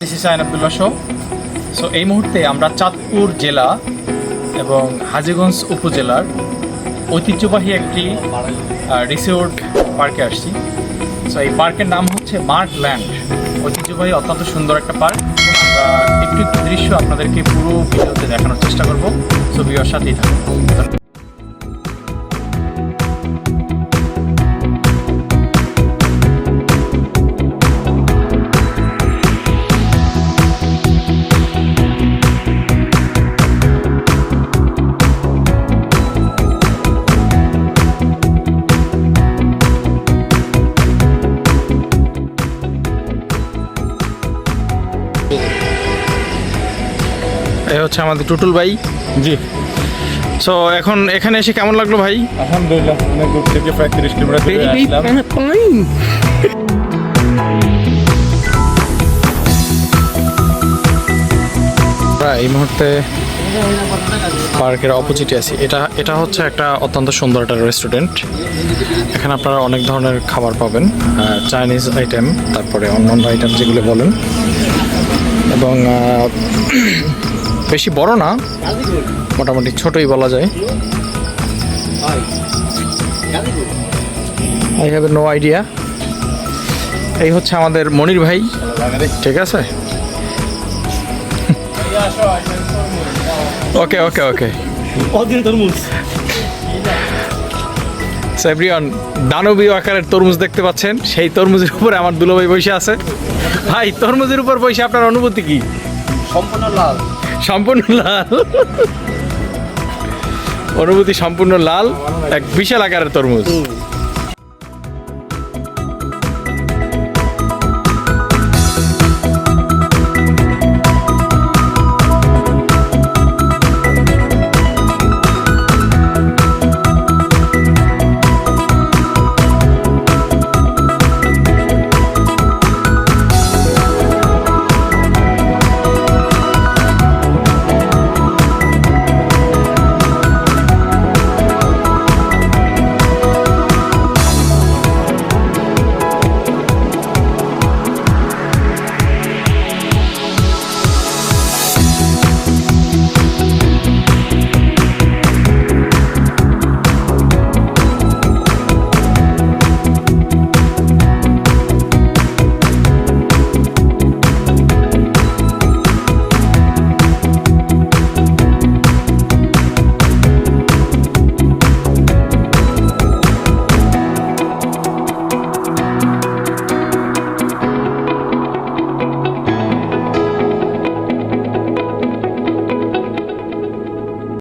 This is আইন show so এই মুহূর্তে আমরা চাঁদপুর জেলা এবং হাজিগঞ্জ উপজেলার ঐতিহ্যবাহী একটি রিসোর্ট পার্কে আসছি। সো এই পার্কের নাম হচ্ছে মার্ট ল্যান্ড ঐতিহ্যবাহী, অত্যন্ত সুন্দর একটা পার্ক আমরা একটু একটু দৃশ্য আপনাদেরকে পুরো ভিডিওতে দেখানোর চেষ্টা করব। সো ভিডিওর সাথেই থাকুন। এই হচ্ছে আমাদের টুটুল ভাই। জি। সো এখন এখানে এসে কেমন লাগল ভাই? আলহামদুলিল্লাহ অনেক দূর থেকে প্রায় তিরিশ কিলোমিটার দূরে আসলাম। আমরা এই মুহূর্তে পার্কের অপোজিটে আছি। এটা এটা হচ্ছে একটা অত্যন্ত সুন্দর একটা রেস্টুরেন্ট এখানে আপনারা অনেক ধরনের খাবার পাবেন চাইনিজ আইটেম তারপরে অন্য অন্য আইটেম যেগুলো বলেন। এবং বেশি বড় না, মোটামুটি ছোটই বলা যায়। আই হ্যাভ নো আইডিয়া এই হচ্ছে আমাদের মনির ভাই। ঠিক আছে? ওকে ওকে ওকে। এভরিওয়ান দানবীয় আকারের তরমুজ দেখতে পাচ্ছেন। সেই তরমুজের উপরে আমার দুলোভাই বসে আছে। ভাই, তরমুজের উপর বসে আপনার অনুভূতি কি? সম্পূর্ণ লাল। সম্পূর্ণ লাল। অনুভূতি সম্পূর্ণ লাল এক বিশাল আকারের তরমুজ।